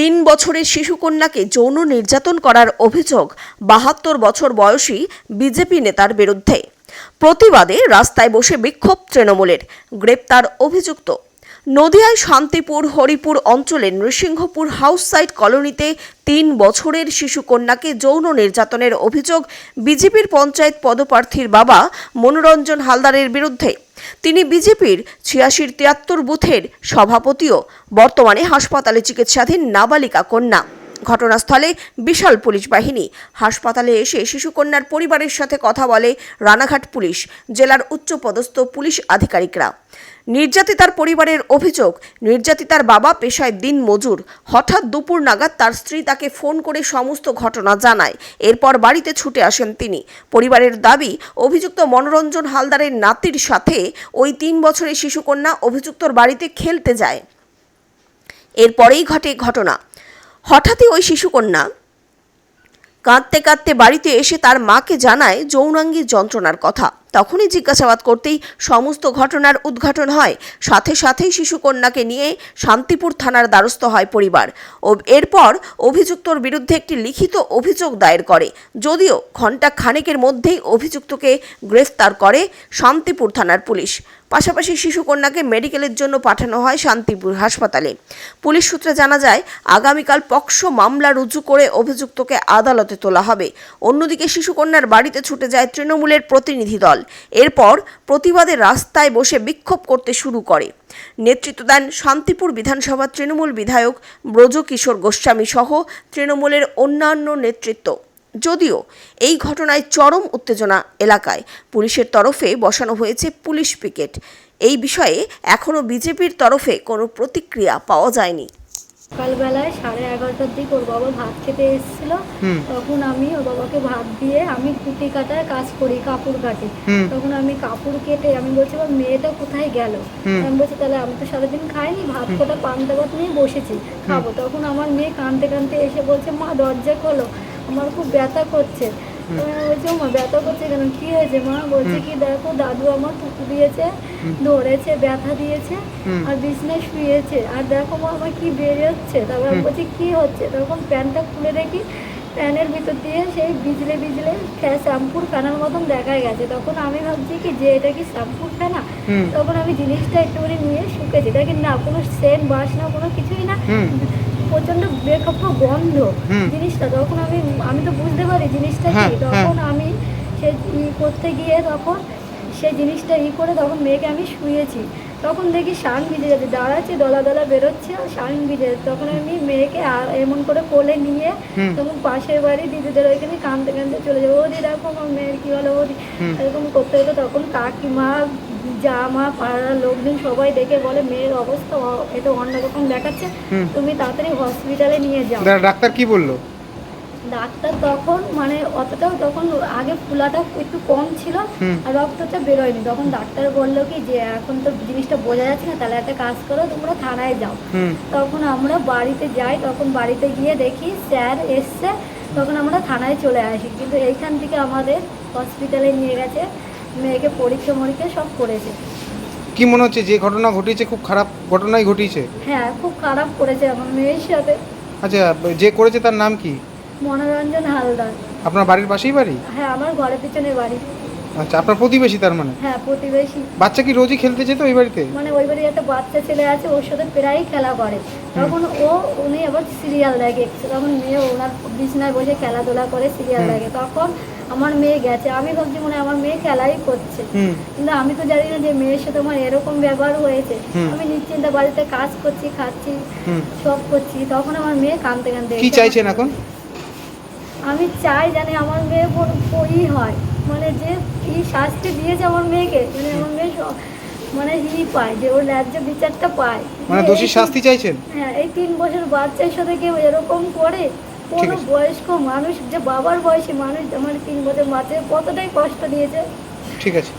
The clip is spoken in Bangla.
তিন বছরের শিশুকন্যাকে যৌন নির্যাতন করার অভিযোগ বাহাত্তর বছর বয়সী বিজেপি নেতার বিরুদ্ধে। প্রতিবাদে রাস্তায় বসে বিক্ষোভ তৃণমূলের, গ্রেপ্তার অভিযুক্ত। নদিয়ায় শান্তিপুর, হরিপুর অঞ্চলের নৃসিংহপুর হাউস সাইট কলোনিতে তিন বছরের শিশুকন্যাকে যৌন নির্যাতনের অভিযোগ বিজেপির পঞ্চায়েত পদপ্রার্থীর বাবা মনোরঞ্জন হালদারের বিরুদ্ধে। তিনি বিজেপির ছিয়াশির তিয়াত্তর বুথের সভাপতিও, বর্তমানে হাসপাতালে চিকিৎসাধীন নাবালিকা কন্যা। ঘটনাস্থলে বিশাল পুলিশ বাহিনী। হাসপাতালে এসে শিশুকন্যার পরিবারের সাথে কথা বলে রানাঘাট পুলিশ, জেলার উচ্চপদস্থ পুলিশ আধিকারিকরা। নির্যাতিতার পরিবারের অভিযোগ, নির্যাতিতার বাবা পেশায় দিন মজুর হঠাৎ দুপুর নাগাদ তার স্ত্রী তাকে ফোন করে সমস্ত ঘটনা জানায়। এরপর বাড়িতে ছুটে আসেন তিনি। পরিবারের দাবি, অভিযুক্ত মনোরঞ্জন হালদারের নাতির সাথে ওই তিন বছরের শিশুকন্যা অভিযুক্তর বাড়িতে খেলতে যায়। এরপরেই ঘটে ঘটনা। হঠাৎই ওই শিশুকন্যা কাঁদতে কাঁদতে বাড়িতে এসে তার মাকে জানায় যৌনাঙ্গী যন্ত্রণার কথা। তখনই জিজ্ঞাসাবাদ করতেই সমস্ত ঘটনার উদ্ঘাটন হয়। সাথে সাথেই শিশুকন্যাকে নিয়ে শান্তিপুর থানার দ্বারস্থ হয় পরিবার। ও এরপর অভিযুক্তর বিরুদ্ধে একটি লিখিত অভিযোগ দায়ের করে। যদিও ঘণ্টা খানেকের মধ্যেই অভিযুক্তকে গ্রেফতার করে শান্তিপুর থানার পুলিশ। পাশাপাশি শিশুকন্যাকে মেডিকেলের জন্য পাঠানো হয় শান্তিপুর হাসপাতালে। পুলিশ সূত্রে জানা যায়, আগামীকাল পক্সো মামলা রুজু করে অভিযুক্তকে আদালতে তোলা হবে। অন্যদিকে শিশুকন্যার বাড়িতে ছুটে যায় তৃণমূলের প্রতিনিধি দল। এরপর প্রতিবাদে রাস্তায় বসে বিক্ষোভ করতে শুরু করে। নেতৃত্ব দেন শান্তিপুর বিধানসভা তৃণমূল বিধায়ক ব্রজকিশোর গোস্বামী সহ তৃণমূলের অন্যান্য নেতৃত্ব। যদিও এই ঘটনায় চরম উত্তেজনা এলাকায়। পুলিশের তরফে বসানো হয়েছে পুলিশ পিকেট। এই বিষয়ে এখনও বিজেপির তরফে কোনো প্রতিক্রিয়া পাওয়া যায়নি। সকালবেলায় সাড়ে এগারোটার দিকে ওর বাবা ভাত খেতে এসেছিল। তখন আমি ওর বাবাকে ভাত দিয়ে আমি কুটি কাটায় কাজ করি কাপড় কাটি। তখন আমি কাপড় কেটে আমি বলছি "আমার মেয়েটা কোথায় গেল? আমি বলছি তাহলে আমি তো সারাদিন খাইনি ভাত কোটা পান্তা ভাত নিয়ে বসেছি খাব। তখন আমার মেয়ে কাঁদতে কাঁদতে এসে বলছে মা দরজা খোলো। আমার খুব ব্যথা করছে। বলছি "ও মা ব্যথা করছে কেন? কি হয়েছে মা? বলছে কি দেখো দাদু আমার টুকু দিয়েছে ধরেছে ব্যথা দিয়েছে আর বিছনায় শুয়েছে। আর দেখো মা আমার কি বেরোচ্ছে? তারপর আমি বলছি কি হচ্ছে? তখন প্যান্টটা খুলে দেখি প্যানের ভিতর দিয়ে সেই বিজলে বিজলে শ্যাম্পুর ফেনার মতন দেখা গেছে। তখন আমি ভাবছি কি যে এটা কি শ্যাম্পুর ফেনা? তখন আমি জিনিসটা একটুখানি নিয়ে শুকেছি। দেখি না কোনো সেন্ট বাসনা কোনো কিছুই না। প্রচণ্ড বেকপ্প গন্ধ জিনিসটা। তখন আমি আমি তো বুঝতে পারি জিনিসটা কি। হ্যাঁ, তখন আমি সে করতে গিয়ে তখন সেই জিনিসটা ই করে তখন মেয়েকে আমি শুয়েছি। তখন দেখি শান ভিজে যাচ্ছে দাঁড়াচ্ছে দলা দলা বেরোচ্ছে আর শান ভিজে যাচ্ছে। তখন আমি মেয়েকে আর এমন করে কোলে নিয়ে তখন পাশের বাড়ি দিদিদের ওইখানে কাঁদতে কাঁদতে চলে যাব। ওদি দেখো আমার মেয়ের কি হলো ওদি এরকম করতে করতে তখন কাকিমা জামা পাড়ার লোকজন সবাই দেখে বলে মেয়ের অবস্থা অ- এ তো অন্যরকম দেখাচ্ছে। তুমি তাড়াতাড়ি হসপিটালে নিয়ে যাও। ডাক্তার কি বলল? ডাক্তার তখন মানে অতটাও তখন আগে ফুলাটা একটু কম ছিল আর রক্তটা বেরোয়নি। তখন ডাক্তার বলল কি যে এখন তো জিনিসটা বোঝা যাচ্ছে না তাহলে একটা কাজ করো তোমরা থানায় যাও। তখন আমরা বাড়িতে যাই তখন বাড়িতে গিয়ে দেখি স্যার এসছে তখন আমরা থানায় চলে আসি। কিন্তু এইখান থেকে আমাদের হসপিটালে নিয়ে গেছে। মেয়েকে পরীক্ষা মরীক্ষা সব করেছে। কি মনে হচ্ছে যে ঘটনা ঘটিয়েছে? খুব খারাপ ঘটনাই ঘটিয়েছে? হ্যাঁ খুব খারাপ করেছে আমার মেয়ের সাথে। আচ্ছা যে করেছে তার নাম কি? মনোরঞ্জন হালদার। আপনার বাড়ির পাশেই বাড়ি? হ্যাঁ আমার ঘরের পিছনে বাড়ি। আচ্ছা আপনার প্রতিবেশী তার মানে? হ্যাঁ প্রতিবেশী। বাচ্চা কি রোজই খেলতে যেত ওই বাড়িতে? মানে ওই বাড়ি একটা বাচ্চা ছেলে আছে ওর সাথে প্রায়ই খেলা করে। তখন ও উনি আবার সিরিয়াল দেখে। তখন মেয়ে ওনার বিছনায় বসে খেলাধুলা করে সিরিয়াল দেখে। তখন আমার মেয়ে গেছে। আমি ভাবছি মানে আমার মেয়ে খেলাই করছে। কিন্তু আমি তো জানি না যে মেয়ের সাথে আমার এরকম ব্যবহার হয়েছে। আমি নিশ্চিন্তে বাড়িতে কাজ করছি খাচ্ছি সব করছি। তখন আমার মেয়ে কাঁদতে কাঁদতে কি চাইছেন এখন? আমি চাই জানি আমার মেয়ে কই হয়। মানে যে কি শাস্তি দিয়েছে আমার মেয়েকে। মানে আমার মেয়ে মানে ই পায় যে ওর ন্যায্য বিচারটা পায়। মানে দোষী শাস্তি চাইছেন? হ্যাঁ এই তিন বছর বাচ্চার সাথে কেউ এরকম করে কোনো বয়স্ক মানুষ যে বাবার বয়সী মানুষ আমার তিন বছর মাঝে কতটাই কষ্ট দিয়েছে। ঠিক আছে।